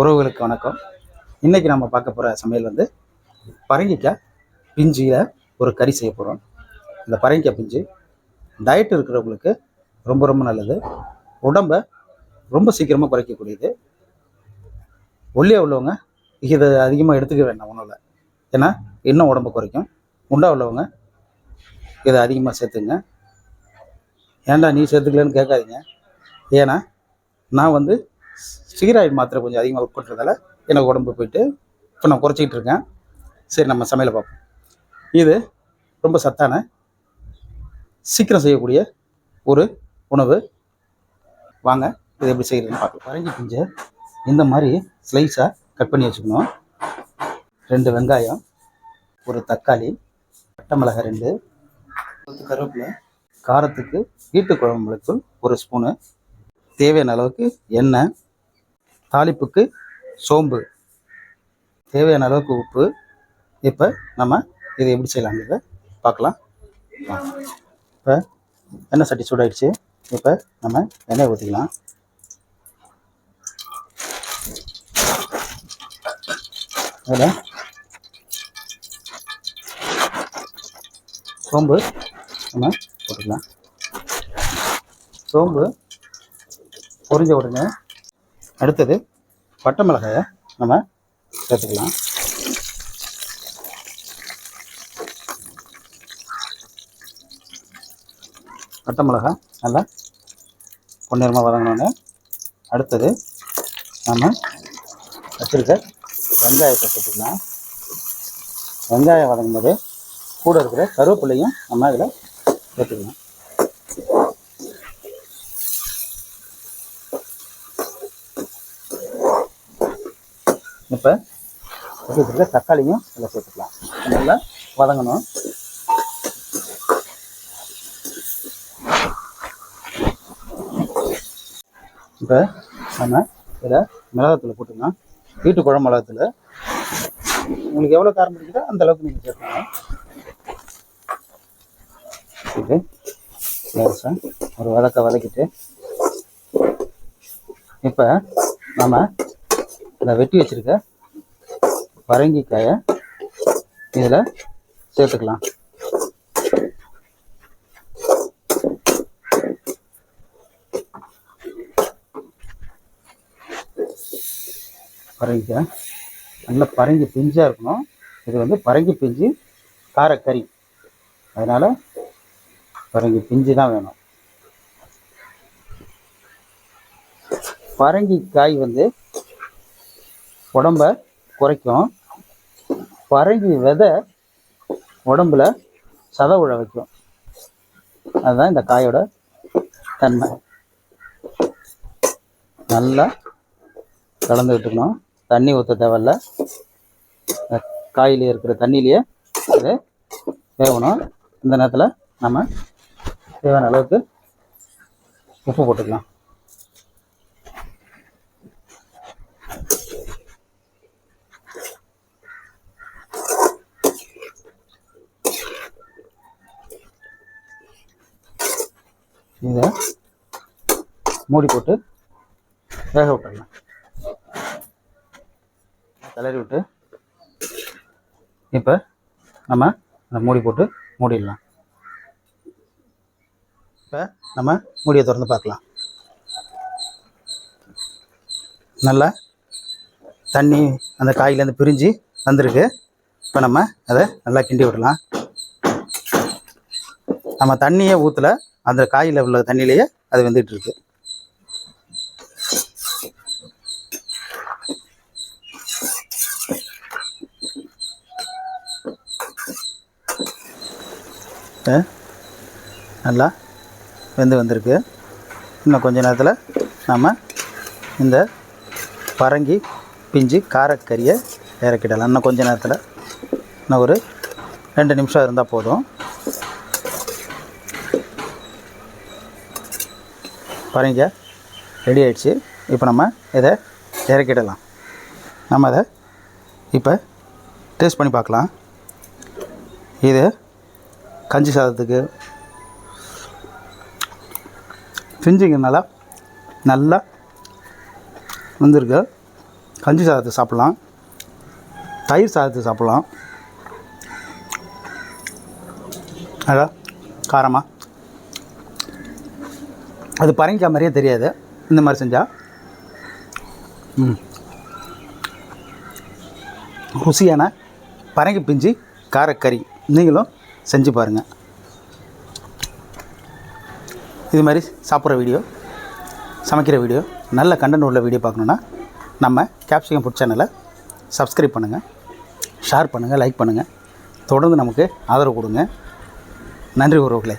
உறவுகளுக்கு வணக்கம். இன்றைக்கி நம்ம பார்க்க போகிற சமையல் வந்து பரங்கிக்காய் பிஞ்சியில் ஒரு கறி செய்ய போகிறோம் இந்த பரங்கிக்காய் பிஞ்சு டயட் இருக்கிறவங்களுக்கு ரொம்ப ரொம்ப நல்லது. உடம்பை ரொம்ப சீக்கிரமாக குறைக்கக்கூடியது. ஒல்லியாக உள்ளவங்க இதை அதிகமாக எடுத்துக்க வேண்டாம் உணவில். ஏன்னா இன்னும் உடம்பை குறைக்கும். உண்டா உள்ளவங்க இதை அதிகமாக சேர்த்துங்க. ஏன்டா நீ சேர்த்துக்கலன்னு கேட்காதீங்க. ஏன்னா நான் வந்து ஸ்டீராய்டு மாத்திரை கொஞ்சம் அதிகமாக ஒர்க் பண்ணுறதால எனக்கு உடம்பு போயிட்டு இப்போ நான் குறைச்சிக்கிட்டு இருக்கேன். சரி நம்ம சமையலை பார்ப்போம். இது ரொம்ப சத்தான சீக்கிரம் செய்யக்கூடிய ஒரு உணவு. வாங்க இது எப்படி செய்கிறதுன்னு பார்க்கலாம். பரங்கி பிஞ்சை இந்த மாதிரி ஸ்லைஸாக கட் பண்ணி வச்சுக்கணும். ரெண்டு வெங்காயம் ஒரு தக்காளி பட்டை மிளகாய் ரெண்டு கருவேப்பிலை காரத்துக்கு வீட்டு குழம்பு ஒரு ஸ்பூனு தேவையான அளவுக்கு எண்ணெய் தாளிப்புக்கு சோம்பு. தேவையான அளவுக்கு உப்பு. இப்போ நம்ம இதை எப்படி செய்யலாங்கிறத பார்க்கலாம். இப்போ எண்ணெய் சட்டி சூடாயிடுச்சு. இப்போ நம்ம எண்ணெய் ஊற்றிக்கலாம் அதில் சோம்பு நம்ம போட்டுக்கலாம். சோம்பு பொரிஞ்ச உடனே அடுத்தது பட்டை மிளகாயை நம்ம சேர்த்துக்கலாம். பட்டை மிளகாய் நல்லா பொன்னிறமாக வதங்கினோடனே அடுத்தது நம்ம வச்சுருக்க வெங்காயத்தை சேர்த்துக்கலாம். வெங்காயம் வதங்கும்போது கூட இருக்கிற கருவேப்பிலையும் நம்ம இதில் சேர்த்துக்கலாம். இப்போ வச்சுருக்க தக்காளியும் இதில் சேர்த்துக்கலாம். நல்லா வதங்கணும். இப்போ நம்ம இதில் மிளகாத்தூள் போட்டுக்கலாம் வீட்டு குழம்பு மிளகாத்தூள். உங்களுக்கு எவ்வளோ காரம் பிடிக்குதோ அந்த அளவுக்கு நீங்கள் சேர்த்துக்கலாம். இது லேசாக ஒரு வதக்க வதக்கிட்டு இப்போ நம்ம நான் வெட்டி வச்சிருக்க பரங்கிக்காயை. இதில் சேர்த்துக்கலாம். பரங்கிக்காய். நல்ல பரங்கி பிஞ்சாக இருக்கணும். இது வந்து பரங்கி பிஞ்சு காரக்கறி. அதனால் பரங்கி பிஞ்சு தான் வேணும். பரங்கிக்காய் வந்து உடம்ப குறைக்கும். பரங்கி விதை உடம்புல சத உழ வைக்கும். அதுதான் இந்த காயோட தன்மை. நல்லா கலந்து விட்டுக்கணும். தண்ணி ஊற்ற தேவையில்ல. காயிலே இருக்கிற தண்ணியிலேயே அது வேகணும். இந்த நேரத்தில் நம்ம தேவையான அளவுக்கு உப்பு போட்டுக்கலாம். இதை மூடி போட்டு வேக விட்டுடலாம் கிளறி விட்டு இப்போ நம்ம அந்த மூடி போட்டு மூடிடலாம். இப்போ நம்ம மூடியை திறந்து பார்க்கலாம். நல்லா தண்ணி அந்த காயிலேருந்து பிரிஞ்சு வந்திருக்கு. இப்போ நம்ம அதை நல்லா கிண்டி விடலாம். நம்ம தண்ணியை ஊற்றலை அந்த காயில் உள்ள தண்ணியிலேயே அது வந்துட்டு இருக்கு. நல்லா வெந்து வந்திருக்கு. இன்னும் கொஞ்ச நேரத்தில் நம்ம இந்த பரங்கி பிஞ்சு காரக்கறியை இறக்கிடலாம். இன்னும் கொஞ்ச நேரத்தில். இன்னும் ஒரு ரெண்டு நிமிஷம் இருந்தால் போதும். பாருங்க. ரெடி ஆகிடுச்சு இப்போ நம்ம இதை இறக்கிடலாம். நம்ம அதை இப்போ டேஸ்ட் பண்ணி பார்க்கலாம். இது கஞ்சி சாதத்துக்கு செஞ்சிங்கனால நல்லா வந்திருக்கு. கஞ்சி சாதத்தை சாப்பிட்லாம். தயிர் சாதத்தை சாப்பிட்லாம். அதான் காரமாக அது பரங்கிக்காய் மாதிரியே தெரியாது. இந்த மாதிரி செஞ்சால் ருசியான பரங்கி பிஞ்சு காரக்கறி. நீங்களும் செஞ்சு பாருங்கள் இது மாதிரி சாப்பிட்ற வீடியோ சமைக்கிற வீடியோ நல்ல கண்டென்ட் உள்ள வீடியோ பார்க்கணுன்னா நம்ம கேப்சிகம் ஃபுட் சேனலை சப்ஸ்கிரைப் பண்ணுங்கள் ஷேர் பண்ணுங்கள் லைக் பண்ணுங்கள் தொடர்ந்து நமக்கு ஆதரவு கொடுங்க. நன்றி உறவுகளே.